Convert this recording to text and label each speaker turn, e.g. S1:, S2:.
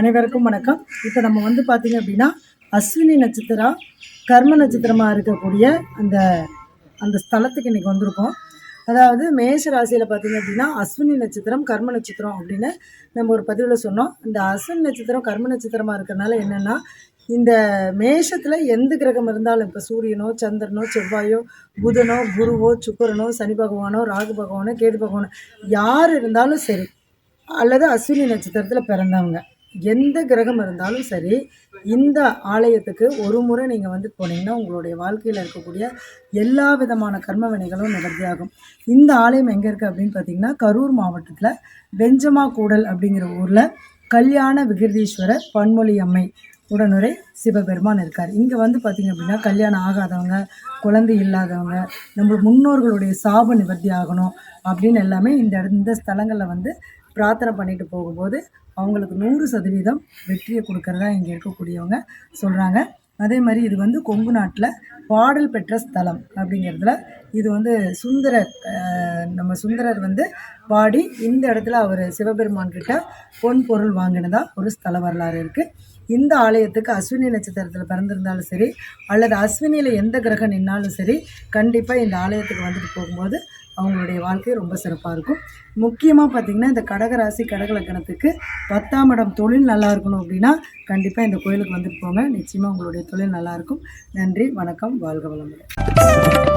S1: அனைவருக்கும் வணக்கம். இப்போ நம்ம வந்து பார்த்திங்க அப்படின்னா அஸ்வினி நட்சத்திரம் கர்ம நட்சத்திரமாக இருக்கக்கூடிய அந்த அந்த ஸ்தலத்துக்கு இன்றைக்கி வந்திருக்கோம். அதாவது மேஷ ராசியில் பார்த்திங்க அப்படின்னா அஸ்வினி நட்சத்திரம் கர்ம நட்சத்திரம் அப்படின்னு நம்ம ஒரு பதிவில் சொன்னோம். இந்த அஸ்வினி நட்சத்திரம் கர்ம நட்சத்திரமாக இருக்கிறனால என்னென்னா இந்த மேஷத்தில் எந்த கிரகம் இருந்தாலும் இப்போ சூரியனோ சந்திரனோ செவ்வாயோ புதனோ குருவோ சுக்கரனோ சனி பகவானோ ராகு பகவானோ கேது பகவானோ யார் இருந்தாலும் சரி அல்லது அஸ்வினி நட்சத்திரத்தில் பிறந்தவங்க. எந்த கிரகம் இருந்தாலும் சரி இந்த ஆலயத்துக்கு ஒரு முறை நீங்கள் வந்து போனீங்கன்னா உங்களுடைய வாழ்க்கையில் இருக்கக்கூடிய எல்லா விதமான கர்ம வினைகளும் நிவர்த்தியாகும். இந்த ஆலயம் எங்கே இருக்குது அப்படின்னு பார்த்தீங்கன்னா கரூர் மாவட்டத்தில் வெஞ்சமா கூடல் அப்படிங்கிற ஊரில் கல்யாண விகிருதீஸ்வரர் பன்மொழி அம்மை உடனுரை சிவபெருமான் இருக்கார். இங்கே வந்து பார்த்திங்க அப்படின்னா கல்யாணம் ஆகாதவங்க குழந்தை இல்லாதவங்க நம்ம முன்னோர்களுடைய சாப நிவர்த்தி ஆகணும் அப்படின்னு எல்லாமே இந்த இந்த ஸ்தலங்களில் வந்து பிரார்த்தனை பண்ணிட்டு போகும்போது அவங்களுக்கு நூறு சதவீதம் வெற்றியை கொடுக்கறதா இங்கே இருக்கக்கூடியவங்க சொல்கிறாங்க அதே மாதிரி இது வந்து கொங்கு நாட்டில் பாடல் பெற்ற ஸ்தலம் அப்படிங்கிறதுல இது வந்து சுந்தரர் நம்ம சுந்தரர் வந்து பாடி இந்த இடத்துல அவர் சிவபெருமான் கிட்ட பொன் பொருள் வாங்கினதா ஒரு ஸ்தல வரலாறு இருக்குது இந்த ஆலயத்துக்கு அஸ்வினி நட்சத்திரத்தில் பிறந்திருந்தாலும் சரி அல்லது அஸ்வினியில் எந்த கிரகம் நின்னாலும் சரி கண்டிப்பாக இந்த ஆலயத்துக்கு வந்துட்டு போகும்போது அவங்களுடைய வாழ்க்கை ரொம்ப சிறப்பாக இருக்கும். முக்கியமாக பார்த்திங்கன்னா இந்த கடகராசி கடக லக்கணத்துக்கு பத்தாம் இடம் தொழில் நல்லா இருக்கணும் அப்படின்னா கண்டிப்பாக இந்த கோயிலுக்கு வந்துட்டு போங்க. நிச்சயமாக உங்களுடைய தொழில் நல்லாயிருக்கும் நன்றி வணக்கம். வாழ்க வளமுடன்.